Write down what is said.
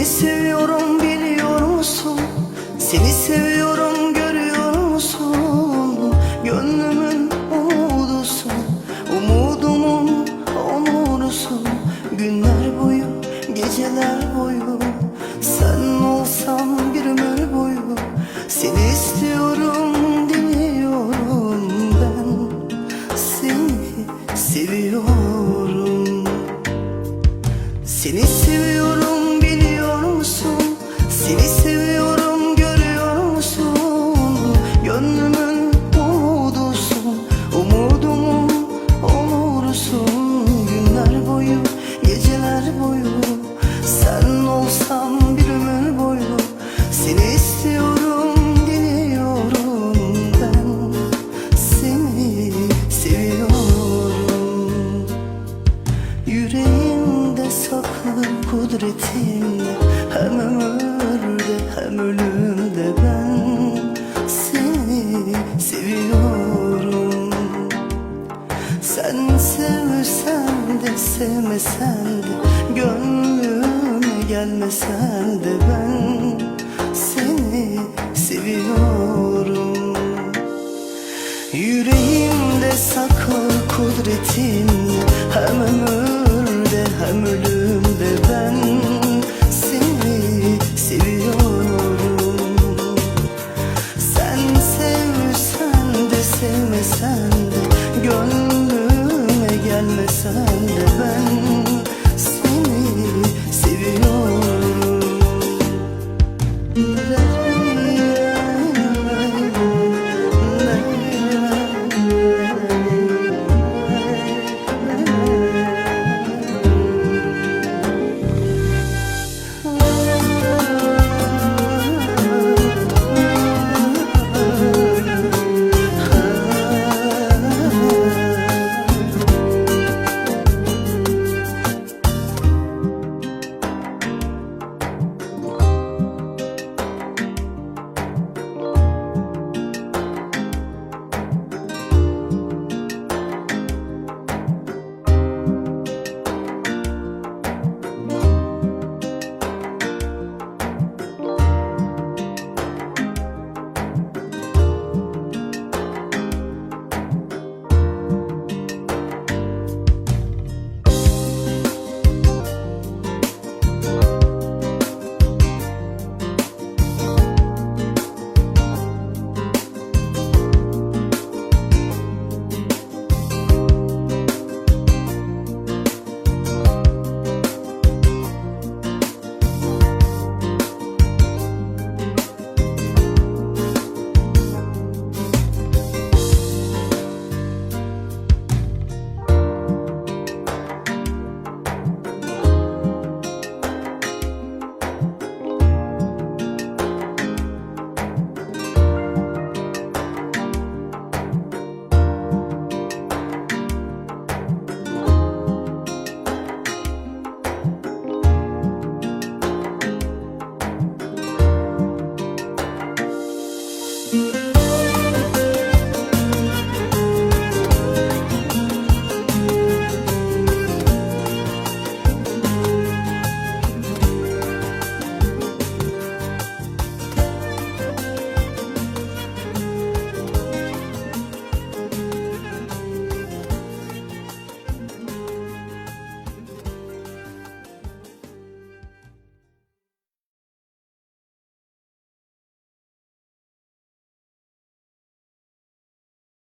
Seni seviyorum biliyor musun? Seni seviyorum görüyor musun? Gönlümün umudusun, umudumun onurusun Günler boyu, geceler boyu Sen olsan bir ömür boyu Seni istiyorum, dinliyorum ben Seni seviyorum Seni seni seviyorum görüyor musun? Gönlümün umudusun olursun. Günler boyu, geceler boyu Sen olsan bir ömür boyu Seni istiyorum, diliyorum. Ben Seni seviyorum. Yüreğimde saklı kudretin sen seni seviyorum. Sen sevsen de sevmesen de Gönlüme gelmesen de ben seni seviyorum. Yüreğimde sak Sunday